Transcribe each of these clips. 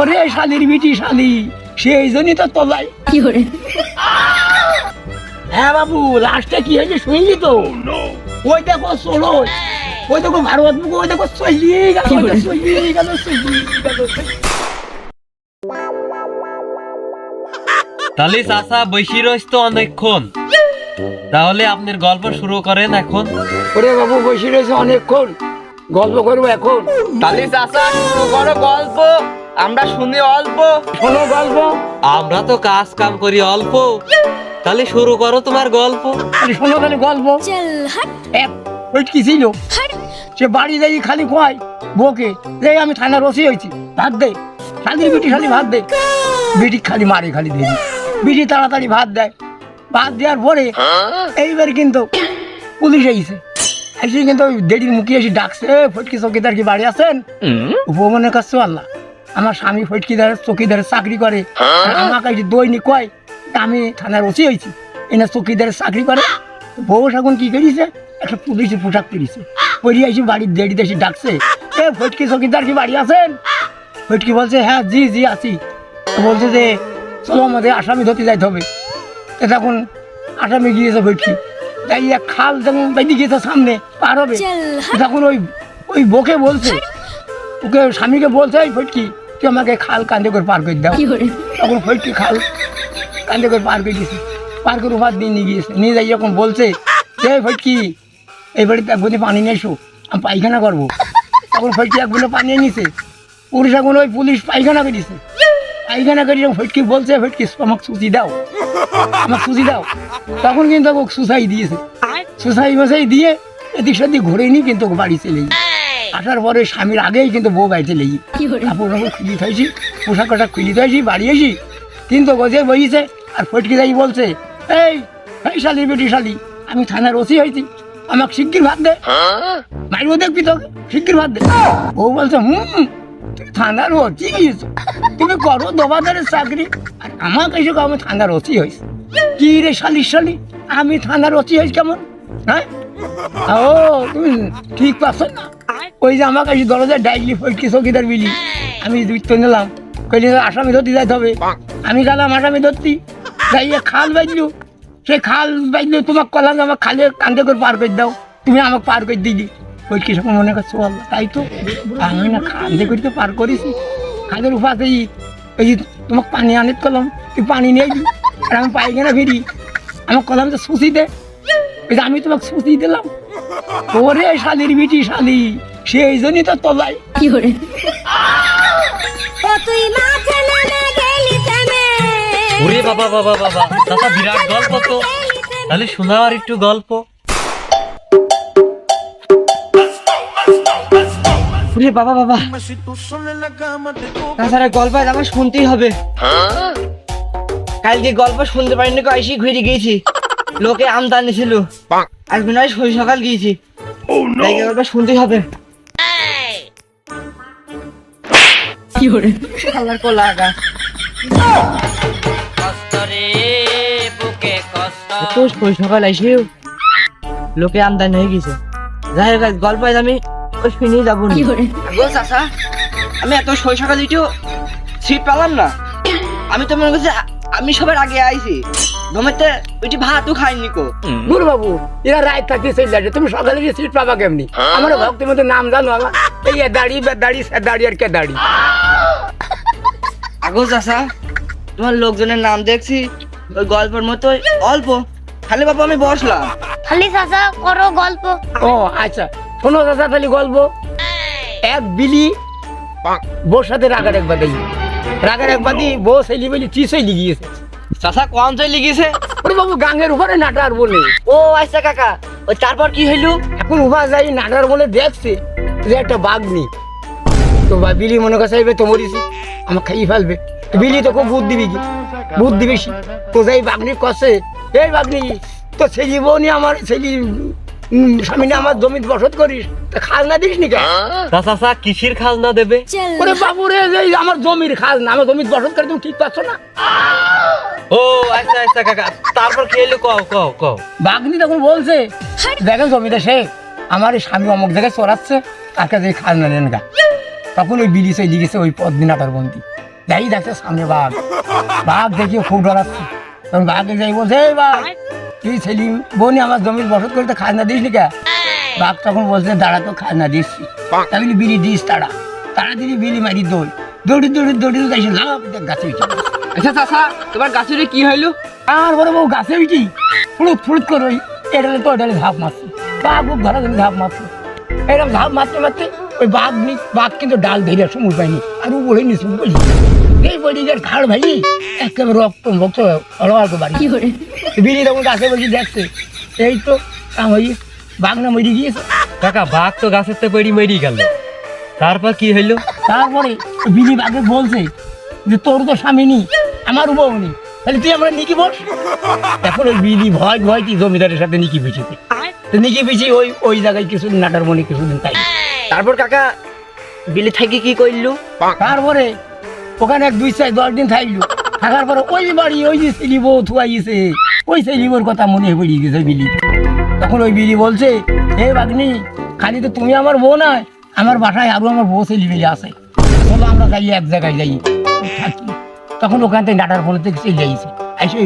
ওরে শালির বিটি শালি সেই জন্যই তো তলাই হ্যাঁ বাবু লাস্টে কি হয়েছে শুনলি তো? ওই দেখো চলো ওই দেখো ভারত মুখ ওই দেখো চলিয়ে গেল চলিয়ে গেল চলিয়ে গেল তাহলে চাচা বসি রইস তো অনেকক্ষণ। তাহলে আপনার গল্প শুরু করেন এখন। ওরে বাবু বসে রয়েছে অনেকক্ষণ গল্প করব এখন। তাহলে চাচা শুরু করো গল্প। আমরা শুনি অল্প। শোনো গল্প। আমরা তো কাজ কাম করি অল্প। তাহলে শুরু করো তোমার গল্প। আরে শোনো তাহলে গল্প। এক ওই কি ছিল? সে বাড়ি যাই খালি কয় বকে যে আমি থানার ওসি হয়েছি ভাত দে। শালির বিটি খালি ভাত দে। বিটি খালি মারে খালি দেরি বিটি তাড়াতাড়ি ভাত দেয়। ভাত দেওয়ার পরে এইবার কিন্তু পুলিশ এসে এসে কিন্তু ওই দেড়ির মুখে এসে ডাকছে "এ, ফটকি চৌকিদার কি বাড়ি আছেন? উপমনে কাছে আল্লাহ আমার স্বামী ফটকিদার চৌকিদারের চাকরি করে। আর আমাকে এসে দৈনিক কয় আমি থানার ওসি হয়েছি। এনে চৌকিদারের চাকরি করে। বউ এখন কি করিছে? একটা পুলিশের পোশাক পরিছে। পরিয়ে এসে বাড়ির দেড়িতে এসে ডাকছে। এ ফটকি চৌকিদার কি বাড়ি আছেন? ফটকি বলছে হ্যাঁ জি জি আছি। বলছে যে চলো আমাদের আসামি ধরতে যাইতে হবে। তো তখন আসামি গিয়েছে ফটকি। তাই এক খাল যখন বেঁধে গিয়েছে সামনে পার হবে। তখন ওই ওই বকে বলছে ওকে স্বামীকে বলছে এই ফটকি তুই আমাকে খাল কান্দে করে পার করে দাও। তখন ফটকি খাল কান্দে করে পার করে দিয়েছে। পার করে উপার দিয়ে নিয়ে গিয়েছে। নিয়ে যাই যখন বলছে যে ফটকি এই বাড়িতে এক বলে পানি নিয়ে এসো আমি পায়খানা করব। তখন ফটকি এক বলে পানি নিছে পুলিশ এখন ওই পুলিশ পায়খানা করে দিছে পায়খানা করে যখন ফটকি বলছে ফটকি আমাকে সুচি দাও আমাকে সুচি দাও। তখন কিন্তু ওকে সুসাই দিয়েছে। সুসাই মশাই দিয়ে এদিক সেদিক ঘুরে নিয়ে কিন্তু বাড়ি চলে গিয়ে আসার পরে স্বামীর আগেই কিন্তু বউ বাড়িতে লেগে। কাপড় টাপড় খুলি থাইছি পোশাক আশাক খুলি থাইছি বাড়ি এসি কিন্তু গজে বইছে আর ফটকে যাই বলছে এই এই শালি বেটি শালি আমি থানার ওসি হয়েছি আমাকে শিগগির ভাত দে। মাইরবো দেখবি তোকে শিগগির ভাত দে। বউ বলছে হুম থানার ওসি গিয়েছো তুমি করো দোবাদারের চাকরি আর আমাকে এসে আমি থানার ওসি হয়েছি কি রে শালি শালি আমি থানার ওসি হয়েছি কেমন হ্যাঁ? ও তুমি ঠিক পাচ্ছ না। ওই যে আমাকে এসে দরজায় ডাইলি ফটকি চৌকিদার বিলি। আমি দুইটো নিলাম কইলি আসামি ধরতে যাইতে হবে। আমি গেলাম আসামি ধরতি। যাইয়ে খাল বাইলু সেই খাল বাইলু তোমাকে কলাম আমার খালে কান্দে করে পার করে দাও। তুমি আমাকে পার করে দিলি। ফটকি সব মনে করছ আল্লাহ? তাই তো। আমি না কান্দে করে তো পার করেছি। খালের উপাতে ওই যে তোমাকে পানি আনিত করলাম তুই পানি নিয়ে এলি আর আমি পাইখানা ফিরি। আমার কলাম যে সুচি দে। আমি তোমাকে সুচি দিলাম। ওরে শালির বিটি শালি। সেই জন্যই তো তলাই কি নেমে ওরে বাবা বাবা বাবা চাচা বিরাট গল্প তো। তাহলে শোনাও আর একটু গল্প। ওরে বাবা বাবা। তাছাড়া গল্প আজ আমার শুনতেই হবে। কালকে গল্প শুনতে পারিনি আইসি ঘুরে গিয়েছি। লোকে আমদানি ছিল আজ মনে হয় শরীর সকাল গিয়েছি। তাই গল্প শুনতেই হবে। কোলা আগা তো শরীর সকাল আইসি? লোকে আমদানি হয়ে গেছে। যাই হোক গল্প আমি ওই যাব নি। গো চাচা আমি এত শরীর সকাল দিতেও সিট পেলাম না। আমি তো মনে করছি আমি সবার আগে আইছি। ঘুমাতে ওইটি ভাতও খাইনি কো। গুরু বাবু এরা রায় থাকতে চলে যাচ্ছে তুমি সকালে গিয়ে সিট পাবা কেমনি? আমার ভক্তের মধ্যে নাম জানো আমার এই এ দাড়ি বে দাড়ি সে দাড়ি আর কে দাড়ি? আগো চাচা তোমার লোকজনের নাম দেখছি ওই গল্পের মতো অল্প খালি বাবা আমি বসলাম। খালি চাচা করো গল্প। ও আচ্ছা শোনো দাদা খালি গল্প। এক বিলি বউর সাথে রাগার একবার দিই রাগার একবার দিই বউ সেলি বলি চিসই গিয়েছে চাচা কম চলে গেছে ওরে বাবু গাঙ্গের উপরে নাটার বলে। ও আচ্ছা কাকা ওই তারপর কি হইল? এখন উভা যাই নাটার বলে দেখছে যে একটা বাঘ নেই তো বা বিলি মনে করছে এবার তো মরিছি আমার খাইয়ে ফেলবে। বিলি তো খুব বুদ্ধি দিবি কি বুদ্ধি বেশি। তো যাই বাগনি কষে এই বাগনি তো ছেলি বউনি আমার স্বামী আমার জমিতে বসত করিস। তা খাল না দিস নি চাচা কিসির খাজনা দেবে? ওরে বাবু রে এই আমার জমির খাল না আমার জমিতে বসত করে তুমি ঠিক পাচ্ছ না। ও আচ্ছা আচ্ছা কাকা তারপর কি এলো? কও কও কও। বাগনি তখন বলছে দেখেন জমিতে সে আমার স্বামী অমুক জায়গায় চড়াচ্ছে তার কাছে এই খাল না নেন গা। তখন ওই বিলি চলে গেছে ওই পদ্মিনাটার বন্দি। যাই দেখছে সামনে বাঘ। বাঘ দেখি খুব ডরাচ্ছে। তখন বাঘে যাই বলছে এই বাঘ তুই ছেলি বোনি আমার জমির বসত করতে খাজনা দিস নি বাঘ তখন বলছে দাঁড়া তো খাজনা দিচ্ছি। তাহলে বিলি দিস তারা তারা দিলি বিলি মারি দৌড়। দৌড়ি দৌড়ি দৌড়ি যাই লাভ গাছে উঠে আচ্ছা চাচা তোমার গাছের কি হইল? তারপরে বউ গাছে উঠি। ফুড়ুত ফুড়ুত করে ওই এটালে তো এটালে ঝাঁপ মারছে। বাঘ ধরে ঝাঁপ মারছে। এরকম ঝাঁপ মারতে মারতে ওই বাঘ নি বাঘ কিন্তু ডাল ধরে সমুর পায়নি আর উপরে নিচু বলি এই বলি যে ঘাড় ভাই একেবারে রক্ত ভক্ত অলওয়ার বাড়ি। বিড়ি তখন গাছে বলছি দেখছে এই তো কাম হই বাঘ না মরি গিয়েছে। কাকা বাঘ তো গাছের তো পেড়ি মেরি গেল। তারপর কি হইল? তারপরে ওই বিড়ি বাঘে বলছে যে তোর তো স্বামী নি আমার বউ নি তাহলে তুই আমরা নিকি বস? এখন ওই বিড়ি ভয় ভয় তুই জমিদারের সাথে নিকি পিছিয়ে। তো নিকি পিছিয়ে ওই ওই জায়গায় কিছুদিন নাটার মনে কিছুদিন তাই। তারপর কাকা বিলি থাকি কি কইলু? তারপরে ওখানে এক দুই চার দশ দিন থাকল থাকার পরে ওই বাড়ি ওই যে সেলিব থুয়াইছে। ওই সেলিবর কথা মনে পড়ে গেছে বিলি। তখন ওই বিলি বলছে হে বাগনি খালি তো তুমি আমার বউ নয় আমার বাসায় আরও আমার বউ ছেলে বিলি আছে। চলো আমরা যাই এক জায়গায় যাই। থাকি তখন ওখান থেকে ডাটার ফোন থেকে চলে যাইছে। এসে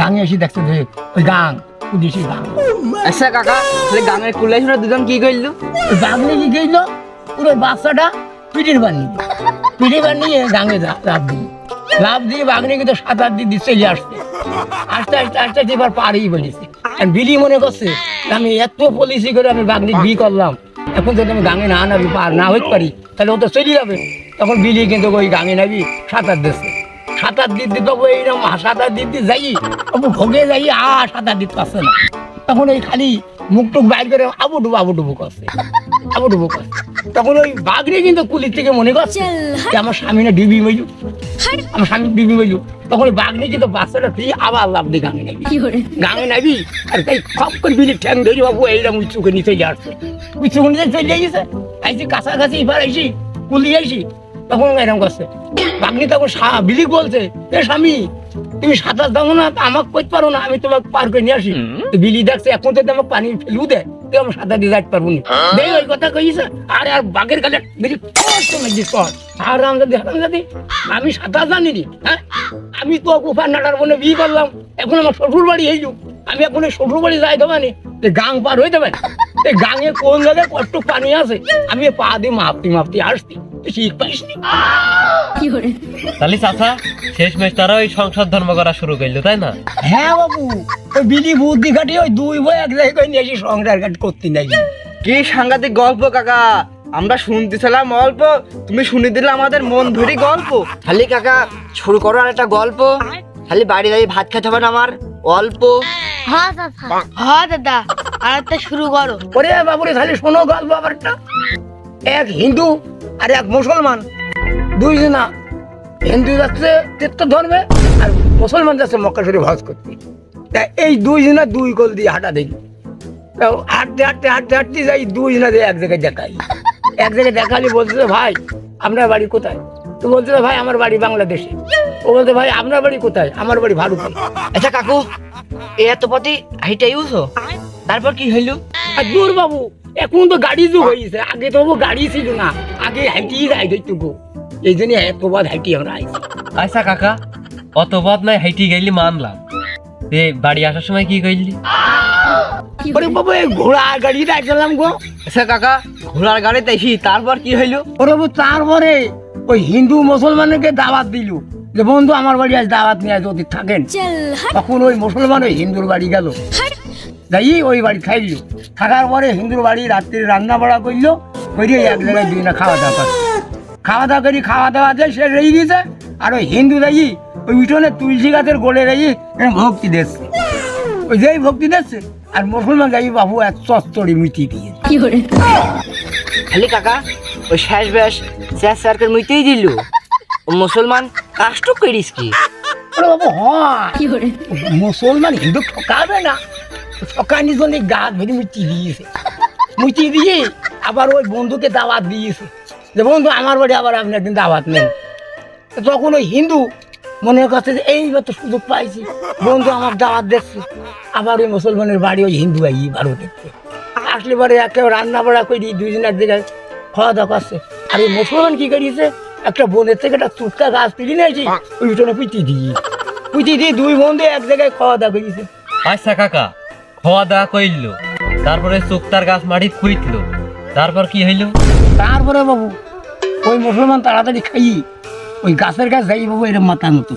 গাঙে এসে দেখছে যে ওই গাং উদিসি গাং। আচ্ছা কাকা তাহলে গানের কুলাই শুনে দুজন কি কইলু? বাগনি কি গেছিল পুরো বাচ্চাটা পিঠের বানিয়ে পিঠে বানিয়ে গাঙে লাভ দিয়ে। লাভ দিয়ে বাগনি কিন্তু সাত আট দিন চলে আস্তে আস্তে আস্তে আস্তে এবার পারেই বলেছে আর বিলি মনে করছে আমি এত পলিসি করে আমি বাগনি বি করলাম। এখন যদি আমি গাঙে না নাবি পার না হইতে পারি তাহলে ও তো চলে যাবে। তখন বিলি কিন্তু ওই গাঙে নাবি সাঁতার দিচ্ছে। সাঁতার দিতে তবু এইরকম সাঁতার দিতে যাই তবু ভোগে যাই আ সাঁতার দিতে পারছে না। তখন ওই খালি মুখ টুক বাইর করে আবু ডুবু আবু ডুবু করছে। আবু ডুবু করছে। তখন ওই বাঘরে কিন্তু কুলির থেকে মনে করছে যে আমার স্বামী না ডিবি মইলু আমার স্বামী ডিবি মইলু তখন ওই বাঘরে কিন্তু বাচ্চাটা তুই আবার লাভ দিয়ে গাঙে নাবি। গাঙে নাবি? আর তাই খপ করে বিলি ঠ্যাং ধরি বাবু এইরকম উঁচুকে নিচে যাচ্ছে। উঁচুকে নিচে চলে গেছে। আইসি কাছাকাছি এবার আইসি কুলি আইসি। তখন এরকম করছে। বাগনি তখন বিলি বলছে এ স্বামী তুমি সাঁতার দাও না তা আমাকে করতে পারো না আমি তোমাকে পার করে নিয়ে আসি। বিলি দেখছে এখন তো আমাকে পানি ফেলু দে তুই আমার সাঁতার দিয়ে যাইতে পারব না। দেখ ওই কথা কইছে আরে আর বাঘের লাগছি কর আর আমি সাঁতার জানি নি হ্যাঁ? আমি তো কুফার নাটার বনে বিয়ে করলাম এখন আমার শ্বশুর বাড়ি এই যুগ। আমি এখন শ্বশুর বাড়ি যাই দেবা নি গাং পার হয়ে যাবে এই গাঙে কোন জায়গায় কষ্ট পানি আছে? আমি পা দিয়ে মাপতি মাপতি আসছি। তুই শিখ পাইস নি তাহলে চাচা শেষ মেশ তারা ওই সংসার ধর্ম করা শুরু করল তাই না? হ্যাঁ বাবু ওই বিধি বুদ্ধি খাটি ওই দুই বই এক জায়গায় নিয়ে এসে সংসার কাট করতে নাই কি সাংঘাতিক গল্প কাকা? আমরা শুনতেছিলাম অল্প তুমি শুনে দিলে আমাদের মন ভরি গল্প। খালি কাকা শুরু করো আর একটা গল্প। খালি বাড়ি বাড়ি ভাত খেতে হবে না আমার অল্প। হ্যাঁ হ্যাঁ দাদা আর একটা শুরু করো। ওরে বাবুরে তাহলে শোনো গল্প আবারটা। এক হিন্দু আর এক মুসলমান দুইজনা হিন্দু যাচ্ছে, তীর্থ ধর্মে, আর মুসলমান যাচ্ছে মক্কা শরীফ করতে। তা এই দুইজনা দুই গোল দিয়ে হাঁটা দেখি। হাঁটতে হাঁটতে হাঁটতে হাঁটতে যাই, দুই জনা দিয়ে এক জায়গায় দেখাই। এক জায়গায় দেখালি বলছে, ভাই, আপনার বাড়ি কোথায়? তো বলছে, ভাই, আমার বাড়ি বাংলাদেশে। ও বলতে ভাই, আপনার বাড়ি কোথায়? আমার বাড়ি ভারতে আচ্ছা কাকু, এ এত পথে হাইটা ইউজ তারপর কি হইল? দূর বাবু, এখন তো গাড়ি যুগ হয়েছে আগে তো গাড়ি ছিল না। আগে হাইটিই যাই ধরতো এই জন্য এত বাদ হাইটি আমরা আইছি। আচ্ছা কাকা অত বদ নাই হাইটি গেলি মানলাম। তে বাড়ি আসার সময় কি কইলি? ওরে বাবু এই ঘোড়া গাড়ি রাখলাম গো। আচ্ছা কাকা ঘোড়ার গাড়িতে এসি তারপর কি হইল? ওরে বাবু তারপরে ওই হিন্দু মুসলমানকে দাওয়াত দিল। যে বন্ধু আমার বাড়ি আজ দাওয়াত নিয়ে যদি থাকেন। তখন ওই মুসলমান ওই হিন্দুর বাড়ি গেল। যাই ওই বাড়ি খাইল। থাকার পরে হিন্দুর বাড়ি রাত্রি রান্না বাড়া করল করে এক জায়গায় দুই না খাওয়া দাওয়া করে। খাওয়া দাওয়া করি খাওয়া দাওয়া দিয়ে সে রেগে গেছে আর ওই হিন্দু যাই ওই উঠোনে তুলসী গাছের গোলে যাই ভক্তি দিচ্ছে ওই যেই ভক্তি দিচ্ছে আর মুসলমান যাই বাবু এক চস্তরি মিটি দিয়ে। খালি কাকা ওই শেষ বেশ শেষ সার্কেল মুইতেই দিল। ও মুসলমান কাষ্ট করিস কি? বাবু হয়। মুসলমান হিন্দু ঠকাবে না। ঠকানি জন্য গাছ ভেরি মুচি দিয়েছে। মুচি দিয়ে আবার ওই বন্ধুকে দাওয়াত দিয়েছে। যে বন্ধু, আমার বাড়ি আবার আপনি একদিন দাওয়াত নেন। তখন ওই হিন্দু মনে করছে যে এইবার তো সুযোগ পাইছি। বন্ধু আমার দাওয়াত দিচ্ছে। আবার ওই মুসলমানের বাড়ি ওই হিন্দু আই ভারত থেকে আসলে পরে একে রান্না বাড়া করি, দুইজনের দিকে খাওয়া দাওয়া করছে। আর এই মুসলমান কি করিয়েছে? একটা বনের থেকে একটা চুটকা গাছ তুলি নিয়েছি ওই পিছনে পুঁতি দিই পুঁতি দিয়ে দুই বন্ধু এক জায়গায় খাওয়া দাওয়া করেছে আচ্ছা কাকা খাওয়া দাওয়া কইল তারপরে চুক্তার গাছ মাটিত কুইতল তারপর কি হইল? তারপরে বাবু, ওই মুসলমান তাড়াতাড়ি খাই ওই গাছের গাছ যাই বাবু এরকম মাথা নত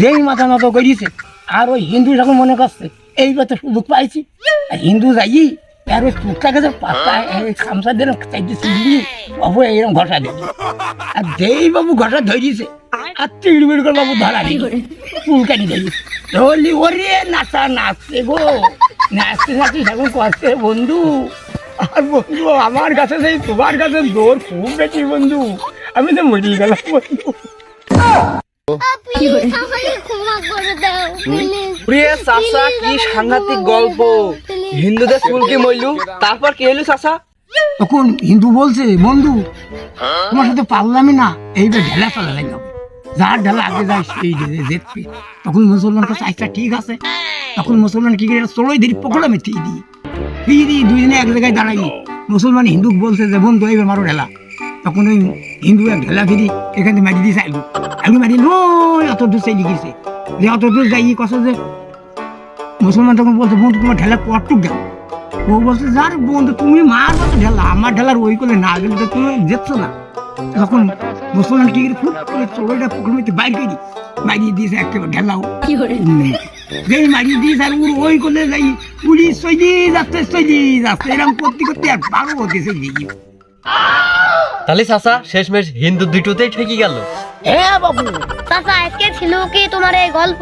যেই মাথা নত করিয়েছে আর ওই হিন্দু যখন মনে করছে এইবার তো সুযোগ পাইছি। আর হিন্দু যাই আর ওই চুটকা গাছের পাতা খামসা দিয়ে চাইতে চিনবি বাবু এইরকম ঘষা দিবি আর যেই বাবু ঘষা ধরিয়েছে আর চিড়বিড় করে বাবু ধরা দিল চুলকানি দিয়েছে ধরলি ওরে নাচা নাচছে গো। নাচতে নাচতে সেরকম করছে বন্ধু। আর বন্ধু আমার কাছে সেই তোমার কাছে দৌড় খুব বেশি বন্ধু। আমি তো মরি গেলাম বন্ধু। কি সাংঘাতিক গল্প। হিন্দুদের চুলকি মইলু। তারপর কে হইল চাচা? তখন হিন্দু বলছে বন্ধু তোমার সাথে পারলামই না এইবার ঢেলা ফেলা লাগলাম যার ঢেলা আগে যায় সেই যেতে তখন মুসলমান কাছে আচ্ছা ঠিক আছে। তখন মুসলমান কি করে চড়ই ধরি পকড়া আমি থিয়ে দিই। থিয়ে দিই দুজনে এক জায়গায় দাঁড়াই মুসলমান হিন্দু বলছে যে, বন্ধু, এইবার মারো ঢেলা। তখন ওই হিন্দু এক ঢেলা ফিরি এখানে মারি দিয়েছে আলু। আলু মারি নো অত দূর চাই লিখেছে। যে অত দূর যাই কষ্ট যে মুসলমান তখন বলছে, বন্ধু, তোমার ঢেলা কটুক গেল ও বলছে, যার বন্ধু, তুমি মারবো তো ঢেলা, আমার ঢেলার ওই করে না গেলে তো তুমি যেচ্ছ না। তখন মুসলমান কি করে ফুট করে চড়ইটা পুকুর মধ্যে বাইর করি মারিয়ে দিয়েছে একেবারে ঢেলাও। উম, যেই মারিয়ে দিয়েছে আর ওর ওই করে যাই সইলি যাচ্ছে সইলি যাচ্ছে। এরকম করতে করতে আর বারো গিয়ে তাহলে চাচা শেষমেশ হিন্দু দুটোতেই ঠেকি গেল। হ্যাঁ বাবু চাচা আজকে ছিল কি তোমার এই গল্প?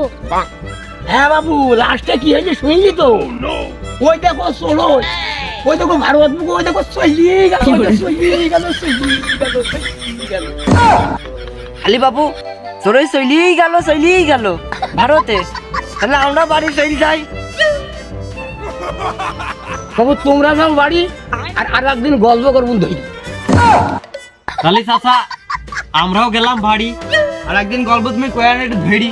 হ্যাঁ বাবু লাস্টে কি হয়েছে শুনলি তো? ওই দেখো চলো ওই দেখো ভারত ওই দেখো সইলি গেল সইলি গেল সইলি গেল সইলি গেল। আলি বাবু চড়ই চলিয়েই গেল চলিয়েই গেল। ভারতে তাহলে আমরা বাড়ি চলি যাই। বাবু তোমরা যাও বাড়ি আর আর একদিন গল্প করব ধরি তাহলে চাচা আমরাও গেলাম বাড়ি। আর একদিন গল্প তুমি কয়ার একটু ভেড়ি